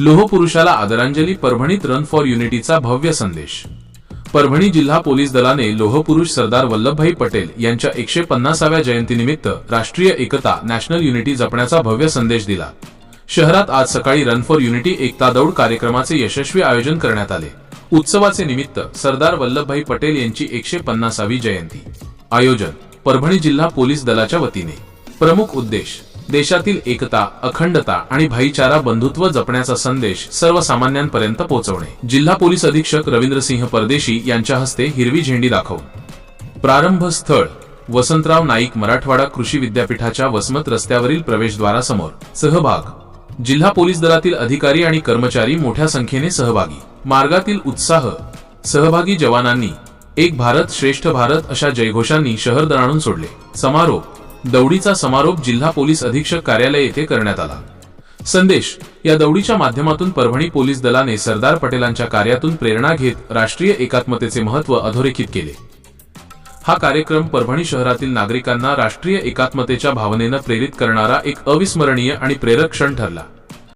लोहपुरुषाला आदरांजली परभणीत run for युनिटीचा भव्य संदेश. परभणी जिल्हा पोलीस दलाने लोहपुरुष सरदार वल्लभभाई पटेल यांच्या एकशे पन्नासाव्या जयंतीनिमित्त राष्ट्रीय एकता नॅशनल युनिटी जपण्याचा भव्य संदेश दिला. शहरात आज सकाळी रन फॉर युनिटी एकता दौड कार्यक्रमाचे यशस्वी आयोजन करण्यात आले. उत्सवाचे निमित्त सरदार वल्लभभाई पटेल यांची एकशे पन्नासावी जयंती. आयोजन परभणी जिल्हा पोलीस दलाच्या वतीने. प्रमुख उद्देश देशातील एकता अखंडता आणि भाईचारा बंधुत्व जपण्याचा संदेश सर्वसामान्यांपर्यंत पोहोचवणे. जिल्हा पोलीस अधीक्षक रवींद्रसिंह परदेशी यांच्या हस्ते हिरवी झेंडी दाखवून प्रारंभ स्थळ वसंतराव नाईक मराठवाडा कृषी विद्यापीठाच्या वसमत रस्त्यावरील प्रवेशद्वारासमोर. सहभाग. जिल्हा पोलीस दलातील अधिकारी आणि कर्मचारी मोठ्या संख्येने सहभागी. मार्गातील उत्साह. सहभागी जवानांनी एक भारत श्रेष्ठ भारत अशा जयघोषांनी शहर दणाणून सोडले. समारोप. दौडीचा समारोप जिल्हा पोलीस अधीक्षक कार्यालय येथे करण्यात आला. संदेश या दौडीच्या माध्यमातून परभणी पोलीस दलाने सरदार पटेलांच्या कार्यातून प्रेरणा घेत राष्ट्रीय एकात्मतेचे महत्त्व अधोरेखित केले. हा कार्यक्रम परभणी शहरातील नागरिकांना राष्ट्रीय एकात्मतेच्या भावनेनं प्रेरित करणारा एक अविस्मरणीय आणि प्रेरक क्षण ठरला.